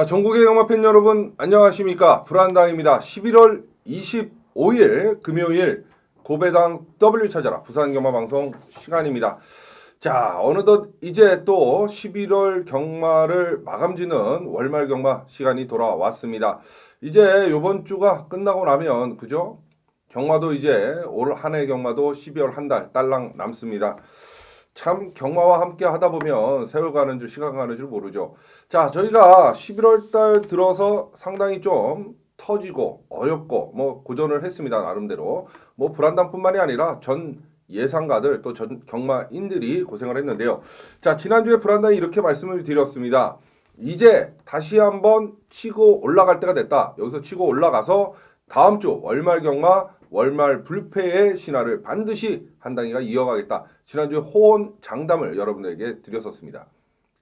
자, 전국의 영화 팬 여러분 안녕하십니까? 불안당입니다. 11월 25일 금요일 고배당 W 찾아라 부산 경마 방송 시간입니다. 자, 어느덧 이제 또 11월 경마를 마감지는 월말 경마 시간이 돌아왔습니다. 이제 요번 주가 끝나고 나면 그죠? 경마도 이제 올 한 해 경마도 12월 한 달 딸랑 남습니다. 참 경마와 함께 하다 보면 세월 가는 줄 시간 가는 줄 모르죠. 자, 저희가 11월 달 들어서 상당히 좀 터지고 어렵고 뭐 고전을 했습니다. 나름대로. 뭐 불안당뿐만이 아니라 전 예상가들 또 전 경마인들이 고생을 했는데요. 자, 지난주에 불안당이 이렇게 말씀을 드렸습니다. 이제 다시 한번 치고 올라갈 때가 됐다. 여기서 치고 올라가서 다음 주 월말 경마 월말 불패의 신화를 반드시 한당이가 이어가겠다. 지난주에 호언 장담을 여러분에게 드렸었습니다.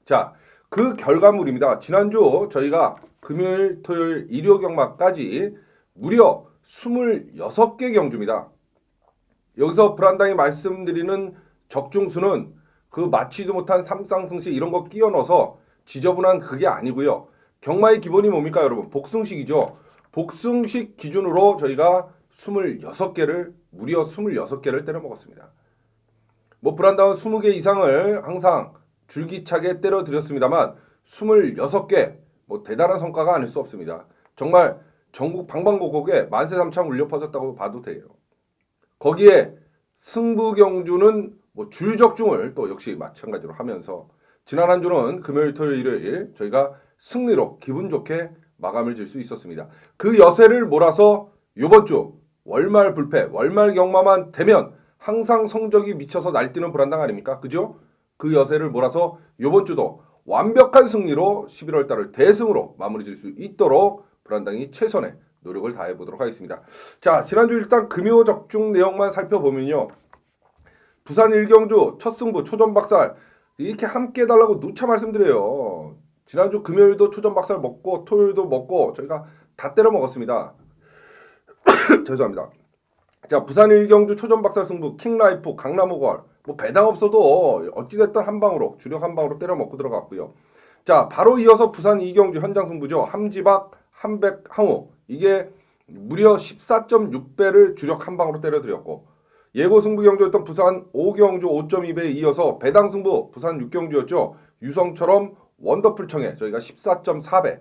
자, 그 결과물입니다. 지난주 저희가 금요일, 토요일, 일요 경마까지 무려 26개 경주입니다. 여기서 불안당이 말씀드리는 적중수는 그 맞지도 못한 삼쌍승식 이런 거 끼워 넣어서 지저분한 그게 아니고요. 경마의 기본이 뭡니까, 여러분? 복승식이죠. 복승식 기준으로 저희가 26개를 무려 26개를 때려 먹었습니다. 뭐 불안당은 20개 이상을 항상 줄기차게 때려 드렸습니다만 26개 뭐 대단한 성과가 아닐 수 없습니다. 정말 전국 방방곡곡에 만세 삼창 울려 퍼졌다고 봐도 돼요. 거기에 승부 경주는 뭐 줄적중을 또 역시 마찬가지로 하면서 지난 한 주는 금요일 토요일 일요일 저희가 승리로 기분 좋게 마감을 질 수 있었습니다. 그 여세를 몰아서 이번 주 월말 불패, 월말 경마만 되면 항상 성적이 미쳐서 날뛰는 불안당 아닙니까? 그죠? 그 여세를 몰아서 이번 주도 완벽한 승리로 11월 달을 대승으로 마무리 질 수 있도록 불안당이 최선의 노력을 다해 보도록 하겠습니다. 자, 지난주 일단 금요 적중 내용만 살펴보면요. 부산 일경주 첫 승부 초전 박살 이렇게 함께 해달라고 누차 말씀드려요. 지난주 금요일도 초전 박살 먹고 토요일도 먹고 저희가 다 때려 먹었습니다. 죄송합니다. 자 부산 일경주 초전 박살 승부 킹라이프 강남호걸 뭐 배당 없어도 어찌됐든 한 방으로 주력 한 방으로 때려 먹고 들어갔고요. 자 바로 이어서 부산 이경주 현장 승부죠. 함지박 한백 항우 이게 무려 14.6배를 주력 한 방으로 때려드렸고 예고 승부 경주였던 부산 5경주 5.2배에 이어서 배당 승부 부산 6경주였죠. 유성처럼 원더풀 청에 저희가 14.4배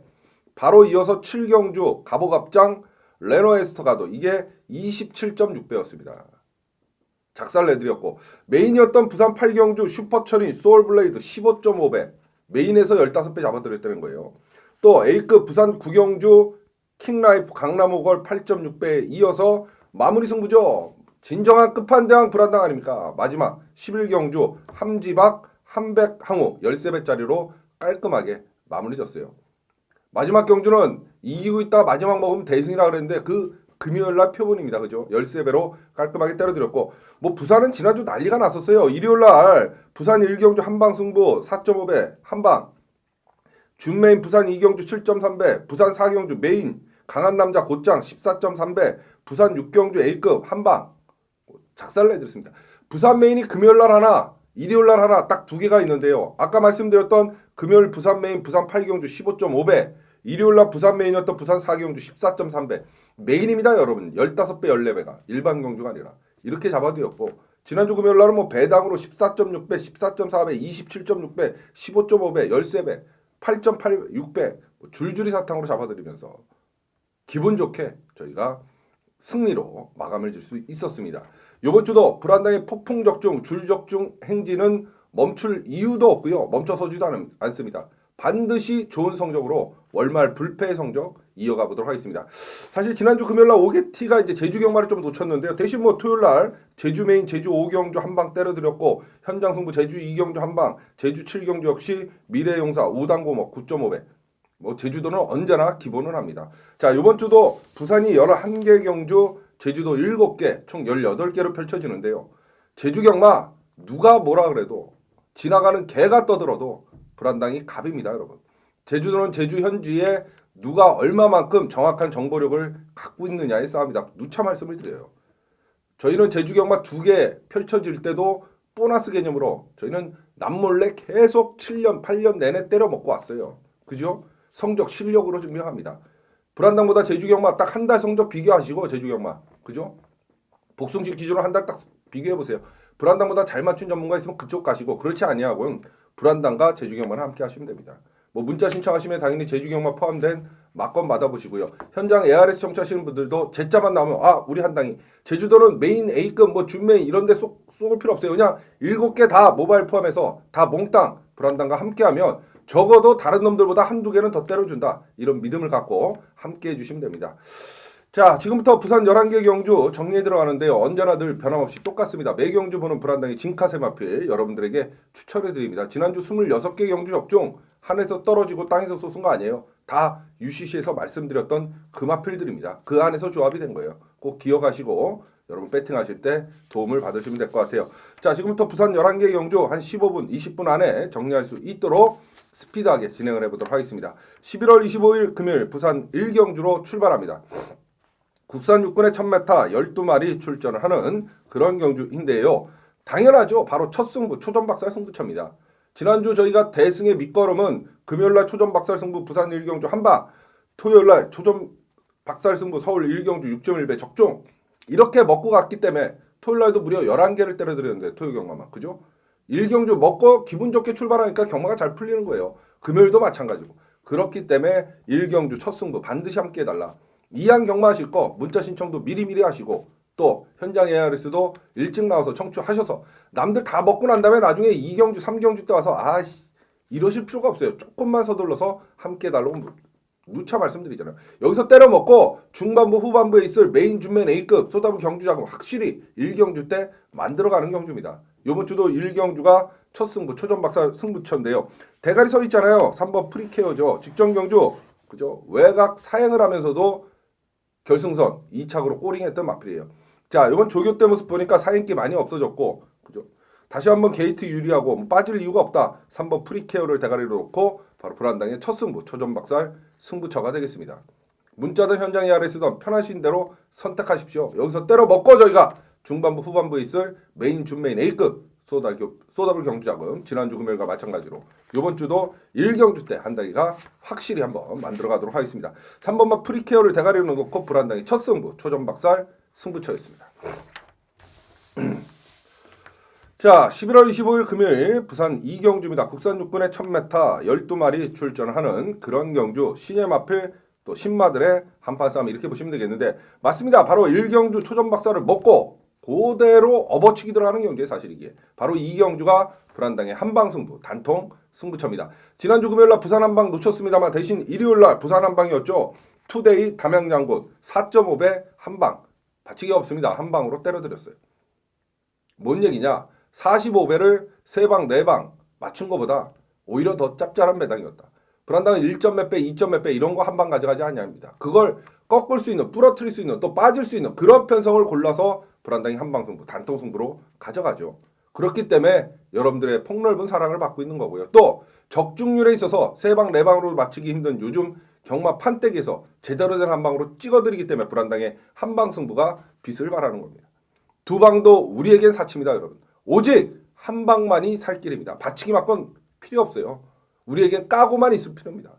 바로 이어서 7경주 가보갑장 레노에스터 가도 이게 27.6배였습니다. 작살 내드렸고 메인이었던 부산 8경주 슈퍼처린 소울블레이드 15.5배 메인에서 15배 잡아드렸다는 거예요. 또 A급 부산 9경주 킹라이프 강남호걸 8.6배에 이어서 마무리 승부죠. 진정한 끝판왕 불안당 아닙니까? 마지막 11경주 함지박 한백 항우 13배짜리로 깔끔하게 마무리 졌어요. 마지막 경주는 이기고 있다 마지막 먹으면 대승이라 그랬는데 그 금요일 날 표본입니다. 그죠? 13배로 깔끔하게 때려드렸고 뭐 부산은 지난주 난리가 났었어요. 일요일 날 부산 1경주 한방 승부 4.5배 한방 준메인 부산 2경주 7.3배 부산 4경주 메인 강한 남자 곧장 14.3배 부산 6경주 A급 한방 작살 내드렸습니다. 부산 메인이 금요일 날 하나 일요일 날 하나 딱 두 개가 있는데요. 아까 말씀드렸던 금요일 부산 메인 부산 8경주 15.5배 일요일 날 부산 메인이었던 부산 4경주 14.3배 메인입니다 여러분 15배 14배가 일반 경주가 아니라 이렇게 잡아드렸고 지난주 금요일 날은 뭐 배당으로 14.6배 14.4배 27.6배 15.5배 13배 8.8 6배 뭐 줄줄이 사탕으로 잡아드리면서 기분 좋게 저희가 승리로 마감을 질 수 있었습니다. 이번 주도 불안당의 폭풍 적중, 줄 적중 행진은 멈출 이유도 없고요. 멈춰서지도 않, 않습니다. 반드시 좋은 성적으로 월말 불패 성적 이어가 보도록 하겠습니다. 사실 지난주 금요일 날 오게티가 이제 제주 경마를 좀 놓쳤는데요. 대신 뭐 토요일 날 제주 메인 제주 5경주 한 방 때려드렸고 현장 승부 제주 2경주 한 방, 제주 7경주 역시 미래용사 우당고목 9.5배. 뭐 제주도는 언제나 기본을 합니다. 자, 이번 주도 부산이 11개 경주, 제주도 7개, 총 18개로 펼쳐지는데요. 제주 경마 누가 뭐라 그래도 지나가는 개가 떠들어도 불안당이 갑입니다, 여러분. 제주도는 제주 현지에 누가 얼마만큼 정확한 정보력을 갖고 있느냐의 싸움이다. 누차 말씀을 드려요. 저희는 제주 경마 두 개 펼쳐질 때도 보너스 개념으로 저희는 남몰래 계속 7년, 8년 내내 때려 먹고 왔어요. 그죠? 성적 실력으로 증명합니다. 불안당보다 제주 경마 딱 한 달 성적 비교하시고 제주 경마 그죠? 복숭식 기준으로 한 달 딱 비교해 보세요. 불안당보다 잘 맞춘 전문가 있으면 그쪽 가시고 그렇지 아니하고는 불안당과 제주 경마를 함께 하시면 됩니다. 뭐 문자 신청하시면 당연히 제주 경마 포함된 막건 받아보시고요. 현장 ARS 청취하시는 분들도 제자만 나오면 아 우리 한당이 제주도는 메인 A급 뭐 준메인 이런데 쏙 쏘을 필요 없어요. 그냥 일곱 개 다 모바일 포함해서 다 몽땅 불안당과 함께하면 적어도 다른 놈들보다 한두 개는 더 때려준다. 이런 믿음을 갖고 함께 해 주시면 됩니다. 자, 지금부터 부산 11개 경주 정리해 들어가는데요. 언제나 늘 변함없이 똑같습니다. 매 경주 보는 불안당의 진카세 마필 여러분들에게 추천해 드립니다. 지난주 26개 경주 적중 하늘에서 떨어지고 땅에서 솟은 거 아니에요. 다 UCC에서 말씀드렸던 그 마필들입니다. 그 안에서 조합이 된 거예요. 꼭 기억하시고 여러분 배팅하실 때 도움을 받으시면 될 것 같아요. 자, 지금부터 부산 11개 경주 한 15분, 20분 안에 정리할 수 있도록 스피드하게 진행을 해보도록 하겠습니다. 11월 25일 금요일 부산 1경주로 출발합니다. 국산 육군의 1000m 12마리 출전을 하는 그런 경주인데요. 당연하죠. 바로 첫 승부 초전박살 승부처입니다. 지난주 저희가 대승의 밑거름은 금요일날 초전박살 승부 부산 1경주 한방 토요일날 초전 박살 승부 서울 1경주 6.1배 적중 이렇게 먹고 갔기 때문에 토요일날도 무려 11개를 때려드렸는데 토요 경마만 그죠? 1경주 먹고 기분 좋게 출발하니까 경마가 잘 풀리는 거예요. 금요일도 마찬가지고 그렇기 때문에 1경주 첫 승부 반드시 함께 해달라. 이양 경마하실 거 문자 신청도 미리미리 하시고 또 현장 ARS도 일찍 나와서 청취하셔서 남들 다 먹고 난 다음에 나중에 2경주 3경주 때 와서 아씨 이러실 필요가 없어요. 조금만 서둘러서 함께 달라고 무- 누차 말씀드리잖아요. 여기서 때려 먹고 중반부 후반부에 있을 메인 준맨 A급 소다부 경주 자금 확실히 1경주 때 만들어가는 경주입니다. 이번 주도 1경주가 첫 승부 초전 박사 승부처인데요. 대가리 서 있잖아요. 3번 프리케어죠. 직전 경주 그죠? 외곽 사행을 하면서도 결승선 2착으로 꼬링했던 마필이에요. 자, 이번 조교 때 모습 보니까 사행기 많이 없어졌고, 그죠? 다시 한번 게이트 유리하고 뭐 빠질 이유가 없다. 3번 프리케어를 대가리로 놓고 바로 불안당의 첫 승부 초전박살 승부처가 되겠습니다. 문자든 현장 ARS든 편하신 대로 선택하십시오. 여기서 때려 먹고 저희가 중반부 후반부에 있을 메인 준메인 A급 소다교, 소다불 경주자금 지난주 금요일과 마찬가지로 이번 주도 1경주 때 한다기가 확실히 한번 만들어 가도록 하겠습니다. 3번만 프리케어를 대가리로 놓고 불안당의 첫 승부 초전박살 승부처였습니다. 자, 11월 25일 금요일 부산 이경주입니다. 국산 육군의 1000m 12마리 출전하는 그런 경주 신의 마필 또 신마들의 한판 싸움 이렇게 보시면 되겠는데 맞습니다. 바로 1경주 초전박살을 먹고 그대로 업어치기 들어가는 경주의 사실 이게 바로 이경주가 불안당의 한방 승부 단통 승부처입니다. 지난주 금요일날 부산 한방 놓쳤습니다만 대신 일요일날 부산 한방이었죠. 투데이 담양장군 4.5배 한방 받치기 없습니다. 한 방으로 때려드렸어요. 뭔 얘기냐? 45배를 세 방, 네방 맞춘 것보다 오히려 더 짭짤한 매당이었다. 불안당은 1점 몇 배, 2점 몇 배 이런 거 한 방 가져가지 않냐입니다. 그걸 꺾을 수 있는, 부러뜨릴 수 있는, 또 빠질 수 있는 그런 편성을 골라서 불안당이 한방 승부, 단통 승부로 가져가죠. 그렇기 때문에 여러분들의 폭넓은 사랑을 받고 있는 거고요. 또 적중률에 있어서 세 방, 네 방으로 맞추기 힘든 요즘 경마 판때기에서 제대로 된 한 방으로 찍어드리기 때문에 불안당의 한방 승부가 빛을 발하는 겁니다. 두 방도 우리에겐 사치입니다, 여러분. 오직 한 방만이 살 길입니다. 받치기 맞건 필요 없어요. 우리에겐 까고만 있을 필요입니다.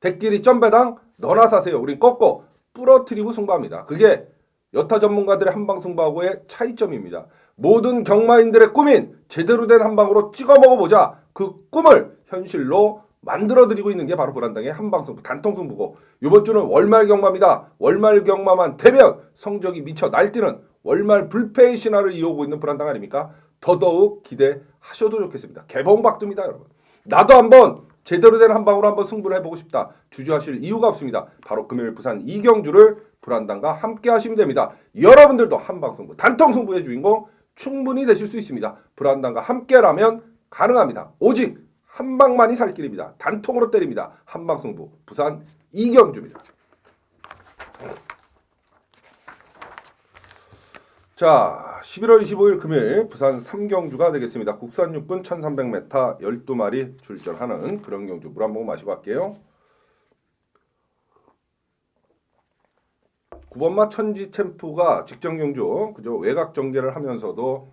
대끼리 점배당 너나 사세요. 우린 꺾고 부러뜨리고 승부합니다. 그게 여타 전문가들의 한방 승부하고의 차이점입니다. 모든 경마인들의 꿈인 제대로 된 한방으로 찍어 먹어보자. 그 꿈을 현실로 만들어드리고 있는 게 바로 불안당의 한방 승부, 단통 승부고 이번 주는 월말 경마입니다. 월말 경마만 되면 성적이 미쳐 날뛰는 월말 불패의 신화를 이어오고 있는 불안당 아닙니까? 더더욱 기대하셔도 좋겠습니다. 개봉박두입니다, 여러분. 나도 한번 제대로 된 한방으로 한번 승부를 해보고 싶다. 주저하실 이유가 없습니다. 바로 금요일 부산 이경주를 불안당과 함께 하시면 됩니다. 여러분들도 한방 승부, 단통 승부의 주인공 충분히 되실 수 있습니다. 불안당과 함께라면 가능합니다. 오직 한 방만이 살 길입니다. 단통으로 때립니다. 한방 승부 부산 이경주입니다. 자, 11월 25일 금요일 부산 3경주가 되겠습니다. 국산 육군 1300m 12마리 출전하는 그런 경주 물 한 모금 마시고 갈게요. 9번마 천지 챔프가 직전 경주 그죠 외곽 정제를 하면서도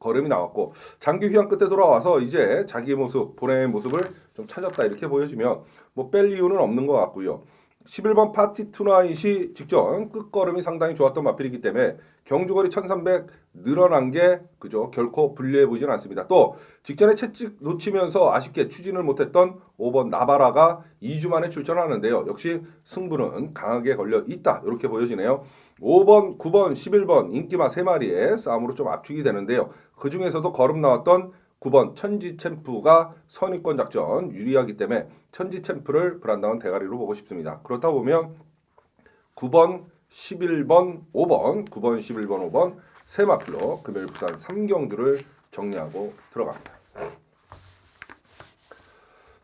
걸음이 나왔고 장기 휴양 끝에 돌아와서 이제 자기 모습 본래의 모습을 좀좀 찾았다 이렇게 보여지면 뭐 뺄 이유는 없는 것 같고요. 11번 파티 투나잇이 직전 끝걸음이 상당히 좋았던 마필이기 때문에 경주거리 1300 늘어난 게 그죠 결코 불리해 보이진 않습니다. 또 직전에 채찍 놓치면서 아쉽게 추진을 못했던 5번 나바라가 2주 만에 출전하는데요. 역시 승부는 강하게 걸려 있다 이렇게 보여지네요. 5번, 9번, 11번 인기마 3마리의 싸움으로 좀 압축이 되는데요. 그 중에서도 거름 나왔던 9번 천지 챔프가 선입권 작전 유리하기 때문에 천지 챔프를 불안당한 대가리로 보고 싶습니다. 그렇다 보면 9번, 11번, 5번, 9번, 11번, 5번 세 마필로 금요일 부산 3경주를 정리하고 들어갑니다.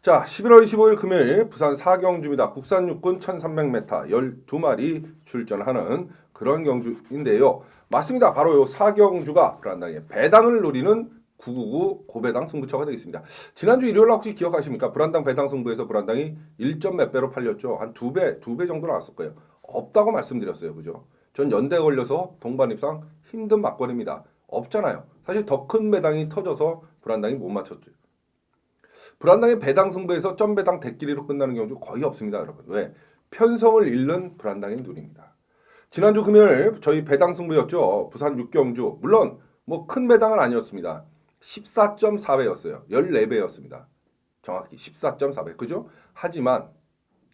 자, 11월 25일 금요일 부산 4경주입니다. 국산 육군 1300m 12마리 출전하는 그런 경주인데요. 맞습니다. 바로 요 4경주가 불안당의 배당을 노리는 999 고배당 승부처가 되겠습니다. 지난주 일요일 날 혹시 기억하십니까? 불안당 배당 승부에서 불안당이 1점 몇 배로 팔렸죠. 한 두 배, 두 배 정도 나왔을 거예요. 없다고 말씀드렸어요. 그죠? 전 연대 걸려서 동반 입상 힘든 막걸리입니다. 없잖아요. 사실 더 큰 배당이 터져서 불안당이 못 맞췄죠. 불안당의 배당 승부에서 점 배당 대끼리로 끝나는 경우 거의 없습니다, 여러분. 왜? 편성을 잃는 불안당의 눈입니다. 지난주 금요일 저희 배당 승부였죠. 부산 6경주. 물론 뭐 큰 배당은 아니었습니다. 14.4배였어요. 14배였습니다. 정확히 14.4배. 그죠? 하지만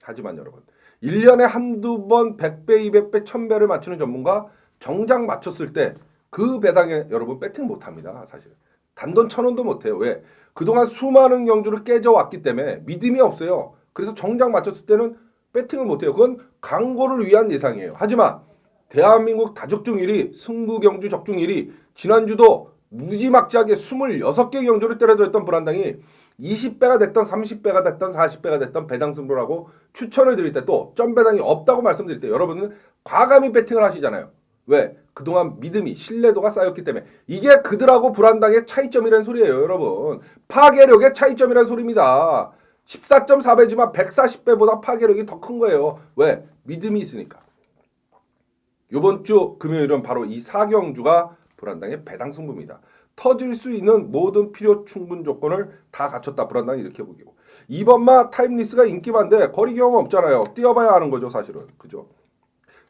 하지만 여러분 1년에 한두 번 100배, 200배, 1000배를 맞추는 전문가 정작 맞췄을 때 그 배당에 여러분 배팅 못 합니다. 사실. 단돈 천 원도 못 해요. 왜? 그동안 수많은 경주를 깨져왔기 때문에 믿음이 없어요. 그래서 정작 맞췄을 때는 배팅을 못 해요. 그건 광고를 위한 예상이에요. 하지만 대한민국 다적중 1위, 승부 경주 적중 1위, 지난주도 무지막지하게 26개 경주를 때려줬던 불안당이 20배가 됐던 30배가 됐던 40배가 됐던 배당 승부라고 추천을 드릴 때 또 점배당이 없다고 말씀드릴 때 여러분은 과감히 배팅을 하시잖아요. 왜? 그동안 믿음이 신뢰도가 쌓였기 때문에 이게 그들하고 불안당의 차이점이라는 소리예요, 여러분. 파괴력의 차이점이라는 소리입니다. 14.4배지만 140배보다 파괴력이 더 큰 거예요. 왜? 믿음이 있으니까. 이번 주 금요일은 바로 이 사경주가 불안당의 배당 승부입니다. 터질 수 있는 모든 필요 충분 조건을 다 갖췄다 불안당이 이렇게 보기고 2번마 타임리스가 인기 많은데 거리 경험 없잖아요. 뛰어봐야 하는 거죠 사실은 그죠?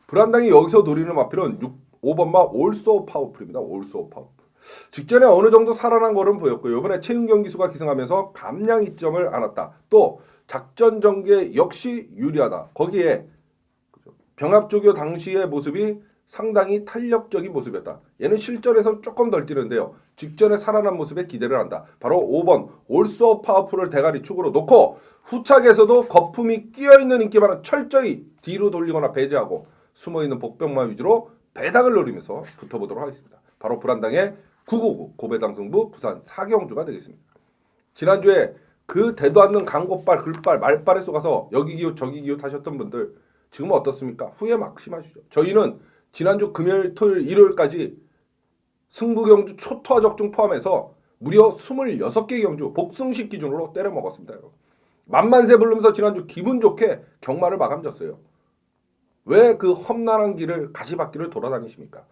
불안당이 여기서 노리는 마필은 6, 5번마 올소 파워풀입니다. 올소 파워풀. 직전에 어느 정도 살아난 거는 보였고요. 이번에 최은경 기수가 기승하면서 감량 이점을 안았다. 또 작전 전개 역시 유리하다. 거기에 병합조교 당시의 모습이 상당히 탄력적인 모습이었다. 얘는 실전에서 조금 덜 뛰는데요. 직전에 살아난 모습에 기대를 한다. 바로 5번 올소 파워풀을 대가리 축으로 놓고 후착에서도 거품이 끼어있는 인기만은 철저히 뒤로 돌리거나 배제하고 숨어있는 복병만 위주로 배당을 노리면서 붙어보도록 하겠습니다. 바로 불안당의 999 고배당 승부 부산 사경주가 되겠습니다. 지난주에 그 대도 않는 강고빨, 글빨, 말빨에 쏘가서 여기 기웃 저기 기웃 하셨던 분들 지금 어떻습니까? 후회 막심하시죠. 저희는 지난주 금요일, 토요일, 일요일까지 승부 경주 초토화 적중 포함해서 무려 26개 경주 복승식 기준으로 때려 먹었습니다. 만만세 부르면서 지난주 기분 좋게 경마를 마감졌어요. 왜 그 험난한 길을 가시밭길을 돌아다니십니까?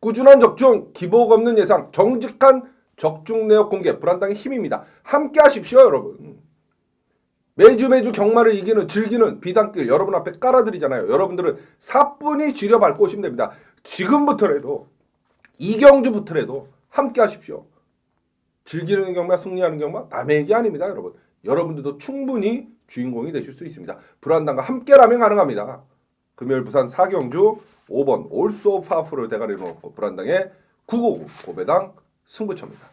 꾸준한 적중, 기복 없는 예상, 정직한 적중 내역 공개, 불안당의 힘입니다. 함께 하십시오, 여러분. 매주 매주 경마를 이기는 즐기는 비단길 여러분 앞에 깔아드리잖아요. 여러분들은 사뿐히 쥐려 밟고 오시면 됩니다. 지금부터라도 이경주부터라도 함께 하십시오. 즐기는 경마, 승리하는 경마 남의 얘기 아닙니다, 여러분. 여러분들도 충분히 주인공이 되실 수 있습니다. 불안당과 함께라면 가능합니다. 금요일 부산 사경주 5번 올소 파프를 대가리로 불안당의 999 고배당 승부처입니다.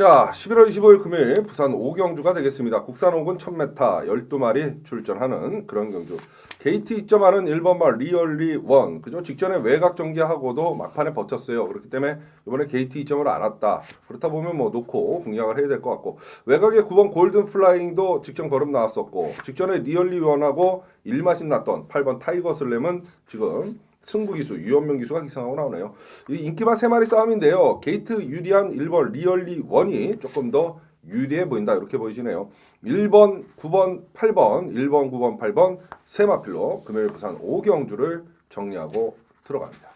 자, 11월 25일 금요일 부산 5경주가 되겠습니다. 국산 5군 1000m 12마리 출전하는 그런 경주. 게이트 입점하는 1번말 리얼리 원. 그죠? 직전에 외곽 전개하고도 막판에 버텼어요. 그렇기 때문에 이번에 게이트 입점을 알았다. 그렇다 보면 뭐 놓고 공략을 해야 될 것 같고 외곽에 9번 골든 플라잉도 직전 걸음 나왔었고 직전에 리얼리 원하고 일마신 났던 8번 타이거 슬램은 지금 승부 기수 유현명 기수가 기승하고 나오네요. 이 인기만 세 마리 싸움인데요. 게이트 유리한 1번 리얼리 원이 조금 더 유리해 보인다 이렇게 보이시네요. 1번, 9번, 8번, 1번, 9번, 8번 세 마필로 금요일 부산 5경주를 정리하고 들어갑니다.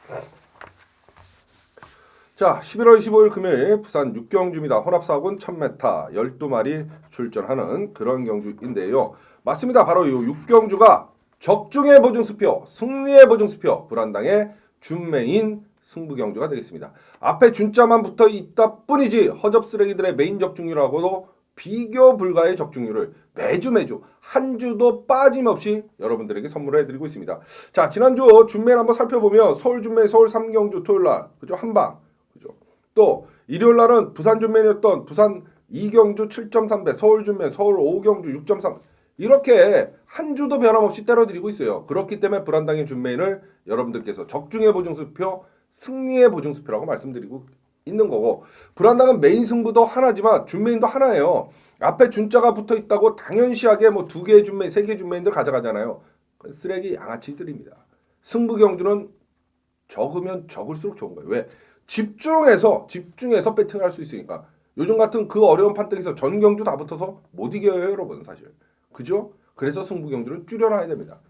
자, 11월 25일 금요일 부산 6경주입니다. 혼합사군 1000m 12마리 출전하는 그런 경주인데요. 맞습니다. 바로 이 6경주가 적중의 보증수표, 승리의 보증수표, 불안당의 준메인 승부 경주가 되겠습니다. 앞에 준자만 붙어 있다 뿐이지 허접 쓰레기들의 메인 적중률하고도 비교 불가의 적중률을 매주 매주 한 주도 빠짐없이 여러분들에게 선물을 해드리고 있습니다. 자 지난주 준매를 한번 살펴보면 서울 준매 서울 3경주 토요일 날 그죠 한방 그죠 또 일요일 날은 부산 준매였던 부산 2경주 7.3배 서울 준매 서울 5경주 6.3 이렇게 한 주도 변함없이 때려드리고 있어요. 그렇기 때문에 불안당의 준매인을 여러분들께서 적중의 보증수표 승리의 보증수표라고 말씀드리고 있는 거고 불안당은 메인 승부도 하나지만 준메인도 하나예요. 앞에 준자가 붙어 있다고 당연시하게 뭐 두 개의 준메인, 세 개의 준메인들 가져가잖아요. 그건 쓰레기 양아치들입니다. 승부 경주는 적으면 적을수록 좋은 거예요. 왜? 집중해서 집중해서 배팅을 할수 있으니까. 요즘 같은 그 어려운 판때기에서 전 경주 다 붙어서 못 이겨요, 여러분 사실. 그죠? 그래서 승부 경주는 줄여놔야 됩니다.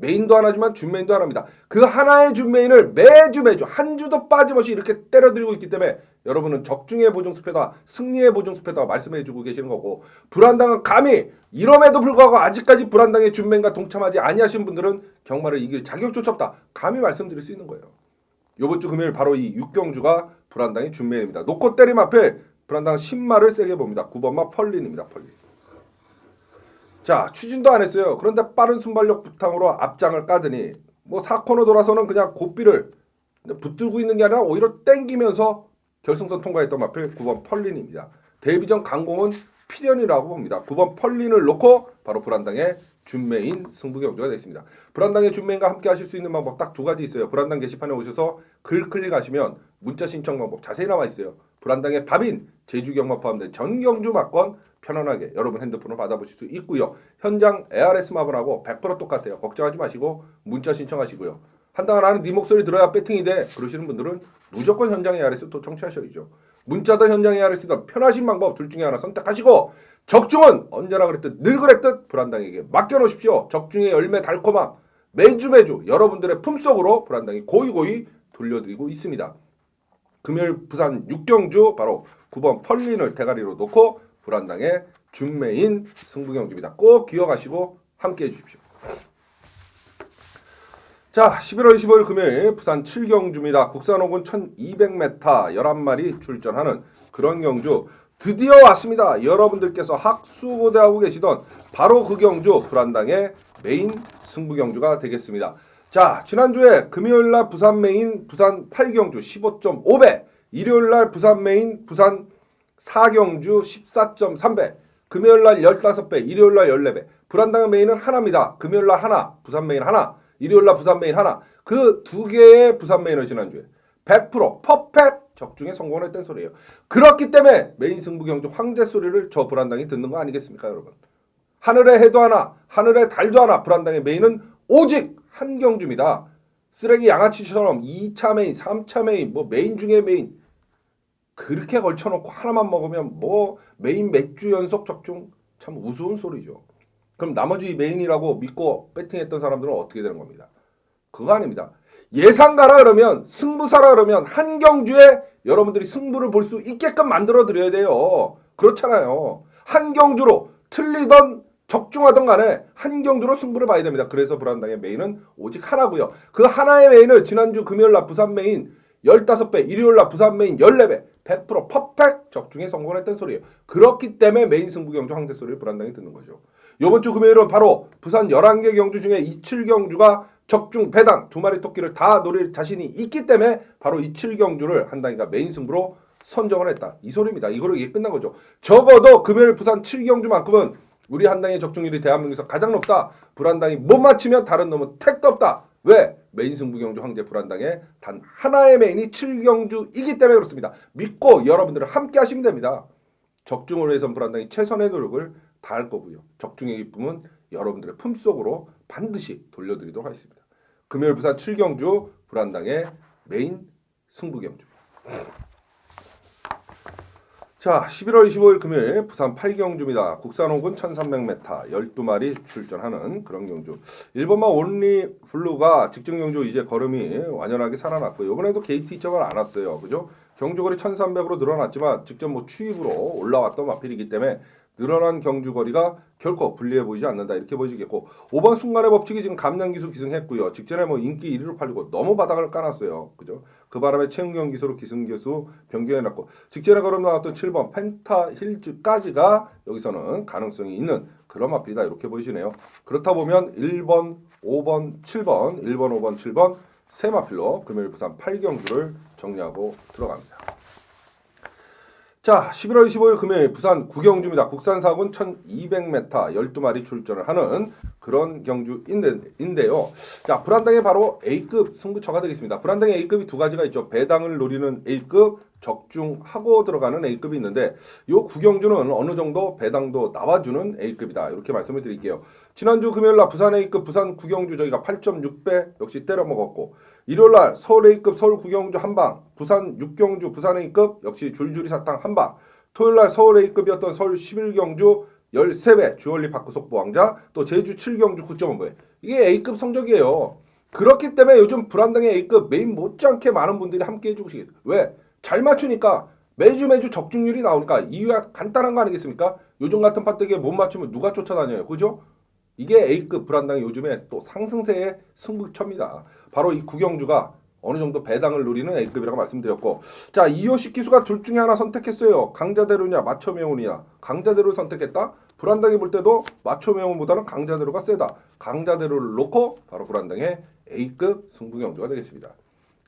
메인도 하나지만 준메인도 하나입니다. 그 하나의 준메인을 매주 매주 한 주도 빠짐없이 이렇게 때려드리고 있기 때문에 여러분은 적중의 보증수표다 승리의 보증수표다 말씀해주고 계시는 거고 불안당은 감히 이럼에도 불구하고 아직까지 불안당의 준메인과 동참하지 아니하신 분들은 경마를 이길 자격조차 없다. 감히 말씀드릴 수 있는 거예요. 요번 주 금요일 바로 이 육경주가 불안당의 준메인입니다. 놓고 때림 앞에 불안당 10마를 세게 봅니다. 9번마 펄린입니다. 펄린. 자 추진도 안 했어요. 그런데 빠른 순발력 부탕으로 앞장을 까더니 뭐 4코너 돌아서는 그냥 고삐를 붙들고 있는 게 아니라 오히려 땡기면서 결승선 통과했던 마필 9번 펄린입니다. 데뷔전 강공은 필연이라고 봅니다. 9번 펄린을 놓고 바로 불안당의 준메인 승부 경주가 되겠습니다. 불안당의 준메인과 함께 하실 수 있는 방법 딱 두 가지 있어요. 불안당 게시판에 오셔서 글 클릭하시면 문자 신청 방법 자세히 나와 있어요. 불안당의 밥인 제주 경마 포함된 전 경주 막건 편안하게 여러분 핸드폰으로 받아보실 수 있고요. 현장 ARS 마블하고 100% 똑같아요. 걱정하지 마시고 문자 신청하시고요. 한당을 하는 네 목소리 들어야 배팅이 돼. 그러시는 분들은 무조건 현장 ARS 또 청취하셔야죠. 문자든 현장 ARS든 편하신 방법 둘 중에 하나 선택하시고 적중은 언제나 그랬듯 늘 그랬듯 불안당에게 맡겨놓으십시오. 적중의 열매 달콤함 매주 매주 여러분들의 품속으로 불안당이 고이고이 돌려드리고 있습니다. 금요일 부산 6경주 바로 9번 펄린을 대가리로 놓고 불안당의 준매인 승부경주입니다. 꼭 기억하시고 함께 해주십시오. 자, 11월 25일 금요일 부산 7경주입니다. 국산 호군 1200m 11마리 출전하는 그런 경주 드디어 왔습니다. 여러분들께서 학수고대하고 계시던 바로 그 경주 불안당의 메인 승부 경주가 되겠습니다. 자, 지난주에 금요일 날 부산 메인 부산 8경주 15.5배, 일요일 날 부산 메인 부산 4경주 14.3배, 금요일 날 15배, 일요일 날 14배. 불안당의 메인은 하나입니다. 금요일 날 하나, 부산 메인 하나, 일요일 날 부산 메인 하나. 그 두 개의 부산 메인을 지난주에 100% 퍼펙트 적중에 성공을 했던 소리예요. 그렇기 때문에 메인 승부 경주 황제 소리를 저 불안당이 듣는 거 아니겠습니까, 여러분? 하늘의 해도 하나, 하늘의 달도 하나. 불안당의 메인은 오직 한 경주입니다. 쓰레기 양아치처럼 2차 메인, 3차 메인, 뭐 메인 중에 메인 그렇게 걸쳐놓고 하나만 먹으면 뭐 메인 맥주 연속 적중 참 우스운 소리죠. 그럼 나머지 메인이라고 믿고 배팅했던 사람들은 어떻게 되는 겁니다? 그거 아닙니다. 예상가라 그러면 승부사라 그러면 한 경주에 여러분들이 승부를 볼 수 있게끔 만들어 드려야 돼요. 그렇잖아요. 한 경주로 틀리던 적중하던 간에 한 경주로 승부를 봐야 됩니다. 그래서 불안당의 메인은 오직 하나고요. 그 하나의 메인을 지난주 금요일 날 부산 메인 15배, 일요일 날 부산 메인 14배, 100% 퍼펙트 적중에 성공했던 소리예요. 그렇기 때문에 메인 승부 경주 황제 소리를 불안당히 듣는 거죠. 이번 주 금요일은 바로 부산 11개 경주 중에 이칠 경주가 적중 배당 두 마리 토끼를 다 노릴 자신이 있기 때문에 바로 이칠 경주를 한당이가 메인 승부로 선정을 했다. 이 소리입니다. 이거로 이게 끝난 거죠. 적어도 금요일 부산 7경주만큼은 우리 한당의 적중률이 대한민국에서 가장 높다. 불안당이 못 맞히면 다른 놈은 택도 없다. 왜? 메인 승부 경주 황제 불안당의 단 하나의 메인이 7경주이기 때문에 그렇습니다. 믿고 여러분들은 함께 하시면 됩니다. 적중을 위해선 불안당이 최선의 노력을 다할 거고요. 적중의 기쁨은 여러분들의 품속으로 반드시 돌려드리도록 하겠습니다. 금요일 부산 7경주 불안당의 메인 승부 경주. 자, 11월 25일 금요일 부산 8경주입니다. 국산 호군 1300m 12마리 출전하는 그런 경주. 1번마 온리 블루가 직전 경주 이제 걸음이 완연하게 살아났고 이번에도 KT 점을 안 왔어요. 그죠? 경주거리 1300으로 늘어났지만 직접 뭐 추입으로 올라왔던 마필이기 때문에 늘어난 경주거리가 결코 불리해 보이지 않는다 이렇게 보이겠고 5번 순간의 법칙이 지금 감량기수 기승했고요. 직전에 뭐 인기 1위로 팔리고 너무 바닥을 까놨어요. 그죠? 그 바람에 최은경 기수로 기승기수 변경해놨고 직전에 걸음 나왔던 7번 펜타 힐즈까지가 여기서는 가능성이 있는 그런 마필이다 이렇게 보이시네요. 그렇다 보면 1번, 5번, 7번, 1번, 5번, 7번 세 마필로 금요일 부산 8경주를 정리하고 들어갑니다. 자, 11월 25일 금요일 부산 구경주입니다. 국산 사군 1200m 12마리 출전을 하는 그런 경주인데요. 자, 불안당에 바로 A급 승부처가 되겠습니다. 불안당에 A급이 두 가지가 있죠. 배당을 노리는 A급, 적중하고 들어가는 A급이 있는데 요 구경주는 어느 정도 배당도 나와주는 A급이다. 이렇게 말씀을 드릴게요. 지난주 금요일 날 부산 A급 부산 구경주 저희가 8.6배 역시 때려 먹었고 일요일 날 서울 A급 서울 구경주 한방 부산 6경주 부산 A급 역시 줄줄이 사탕 한방 토요일 날 서울 A급이었던 서울 11경주 13배 주얼리 파크 속보 왕자 또 제주 7경주 9.5배 이게 A급 성적이에요. 그렇기 때문에 요즘 불안당의 A급 메인 못지않게 많은 분들이 함께 해주고 계세요. 왜? 잘 맞추니까 매주 매주 적중률이 나오니까 이유가 간단한 거 아니겠습니까? 요즘 같은 파트기에 못 맞추면 누가 쫓아다녀요. 그죠? 이게 A급 불안당이 요즘에 또 상승세의 승부처입니다. 바로 이 구경주가 어느 정도 배당을 노리는 A급이라고 말씀드렸고 자 이호식 기수가 둘 중에 하나 선택했어요. 강자대로냐 마초메온이냐 강자대로를 선택했다. 불안당이 볼 때도 마초메온보다는 강자대로가 세다. 강자대로를 놓고 바로 불안당의 A급 승부경주가 되겠습니다.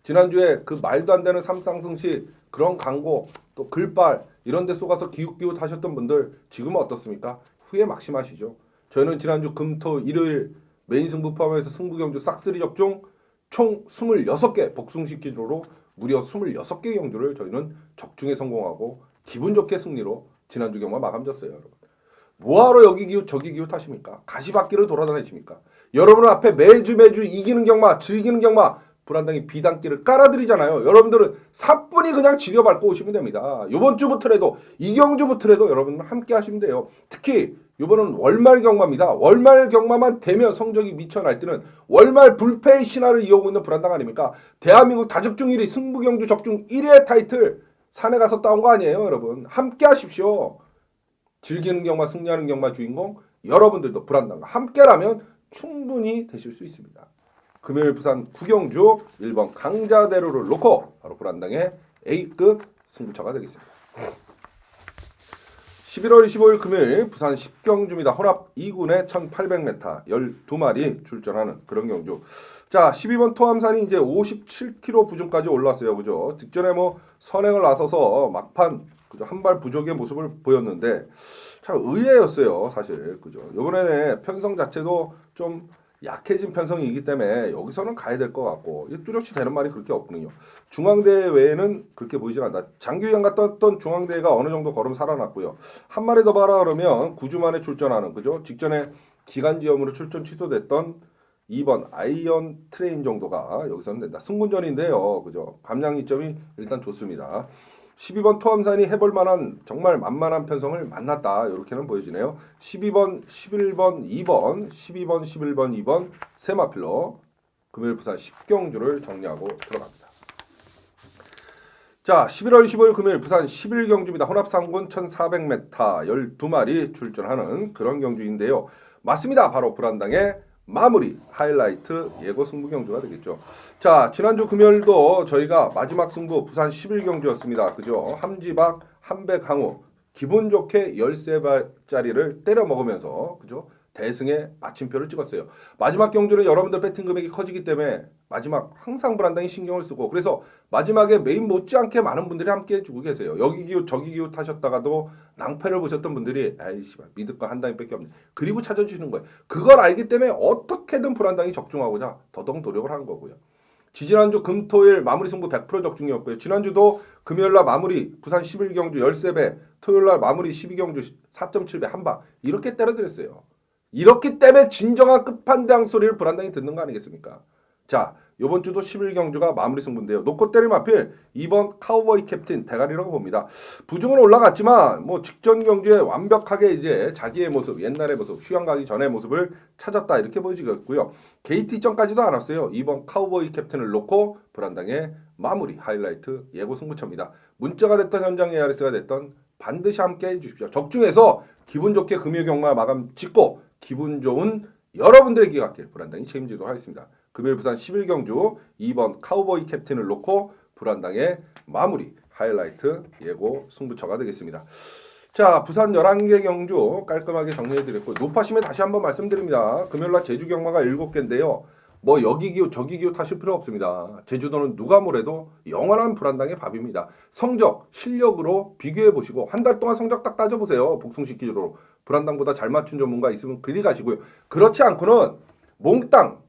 지난주에 그 말도 안 되는 삼상승시 그런 광고 또 글빨 이런 데 쏘가서 기웃기웃 하셨던 분들 지금은 어떻습니까? 후회 막심하시죠. 저희는 지난주 금토 일요일 메인 승부 포함해서 승부 경주 싹쓸이 적중 총 26개 복숭시키기로 무려 26개 경주를 저희는 적중에 성공하고 기분 좋게 승리로 지난주 경마 마감졌어요, 여러분. 뭐하러 여기 기웃 저기 기웃 하십니까? 가시밭길을 돌아다니십니까? 여러분 앞에 매주 매주 이기는 경마, 즐기는 경마 불안당이 비단길을 깔아드리잖아요. 여러분들은 사뿐히 그냥 지려밟고 오시면 됩니다. 이번 주부터라도 이경주부터라도 여러분 함께 하시면 돼요. 특히 이번은 월말 경마입니다. 월말 경마만 되면 성적이 미쳐날 때는 월말 불패의 신화를 이어오고 있는 불안당 아닙니까? 대한민국 다적중 1위 승부 경주 적중 1위의 타이틀 산에 가서 따온 거 아니에요, 여러분. 함께 하십시오. 즐기는 경마, 승리하는 경마 주인공 여러분들도 불안당과 함께라면 충분히 되실 수 있습니다. 금요일 부산 구경주 1번 강자대로를 놓고 바로 불안당의 A급 승부처가 되겠습니다. 11월 25일 금요일 부산 10경주입니다. 혼합 2군에 1800m 12마리 출전하는 그런 경주. 자, 12번 토함산이 이제 57km 부중까지 올랐어요. 그죠? 직전에 뭐 선행을 나서서 막판 그죠? 한발 부족의 모습을 보였는데 참 의외였어요, 사실. 그죠? 이번에는 편성 자체도 좀 약해진 편성이기 때문에 여기서는 가야 될 것 같고 뚜렷이 되는 말이 그렇게 없거든요. 중앙대 외에는 그렇게 보이질 않다. 장규영 갔던 중앙대가 어느 정도 걸음 살아났고요. 한 마리 더 봐라 그러면 9주 만에 출전하는 그죠? 직전에 기간지염으로 출전 취소됐던 2번 아이언 트레인 정도가 여기서는 된다. 승군전인데요. 그죠? 감량 이점이 일단 좋습니다. 12번 토함산이 해볼 만한 정말 만만한 편성을 만났다. 이렇게는 보여지네요. 12번, 11번, 2번, 12번, 11번, 2번 세마필로 금요일 부산 10경주를 정리하고 들어갑니다. 자, 11월 25일 금요일 부산 11경주입니다. 혼합 3군 1400m 12마리 출전하는 그런 경주인데요. 맞습니다. 바로 불안당의 마무리 하이라이트 예고 승부 경주가 되겠죠. 자 지난주 금요일도 저희가 마지막 승부 부산 11 경주였습니다. 그죠? 함지박 한백항우 기분 좋게 13발짜리를 때려 먹으면서 그죠? 대승에 마침표를 찍었어요. 마지막 경주는 여러분들 배팅 금액이 커지기 때문에 마지막 항상 불안당히 신경을 쓰고 그래서 마지막에 메인 못지않게 많은 분들이 함께 해주고 계세요. 여기 기웃 저기 기웃 하셨다가도 낭패를 보셨던 분들이 에이씨 믿을 거 한 단위밖에 없네. 그리고 찾아주시는 거예요. 그걸 알기 때문에 어떻게든 불안당이 적중하고자 더더욱 노력을 하는 거고요. 지지난주 금토일 마무리 승부 100% 적중이었고요. 지난주도 금요일날 마무리 부산 11경주 13배, 토요일날 마무리 12경주 4.7배 한방 이렇게 때려드렸어요. 이렇기 때문에 진정한 끝판왕 소리를 불안당이 듣는 거 아니겠습니까? 자, 이번 주도 11경주가 마무리 승부인데요. 놓고 때리면 하필 2번 카우보이 캡틴 대가리라고 봅니다. 부중은 올라갔지만 뭐 직전 경주에 완벽하게 이제 자기의 모습, 옛날의 모습, 휴양 가기 전의 모습을 찾았다 이렇게 보여지겠고요. KT전까지도 안 왔어요. 2번 카우보이 캡틴을 놓고 불안당의 마무리 하이라이트 예고 승부처입니다. 문자가 됐던 현장 ARS가 됐던 반드시 함께 해주십시오. 적중해서 기분 좋게 금요 경마 마감 짓고 기분 좋은 여러분들에게 갖길 불안당이 책임지도록 하겠습니다. 금요일 부산 11경주 2번 카우보이 캡틴을 놓고 불안당의 마무리 하이라이트 예고 승부처가 되겠습니다. 자 부산 11개 경주 깔끔하게 정리해드렸고 높아심에 다시 한번 말씀드립니다. 금요일날 제주 경마가 7개인데요. 뭐 여기 기호 저기 기호 타실 필요 없습니다. 제주도는 누가 뭐래도 영원한 불안당의 밥입니다. 성적, 실력으로 비교해 보시고 한 달 동안 성적 딱 따져 보세요. 복숭시키도록 불안당보다 잘 맞춘 전문가 있으면 그리 가시고요. 그렇지 않고는 몽땅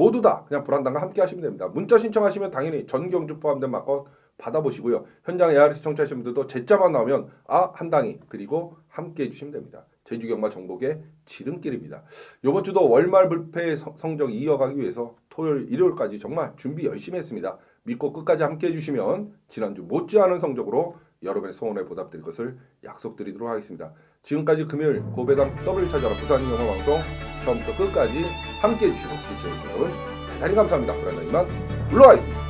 모두 다 그냥 불안당과 함께 하시면 됩니다. 문자 신청하시면 당연히 전 경주 포함된 막건 받아보시고요. 현장 ARS 청취하시는 분들도 제자만 나오면 아 한당이 그리고 함께 해주시면 됩니다. 제주 경마 정복의 지름길입니다. 이번 주도 월말 불패의 성- 성적 이어가기 위해서 토요일, 일요일까지 정말 준비 열심히 했습니다. 믿고 끝까지 함께 해주시면 지난주 못지않은 성적으로 여러분의 소원에 보답드릴 것을 약속드리도록 하겠습니다. 지금까지 금요일 고배당 더블 찾아라 부산 영화 방송 처음부터 끝까지 함께 해주시고 지지해주신 여러분 대단히 감사합니다. 불안한 이만 물러가겠습니다.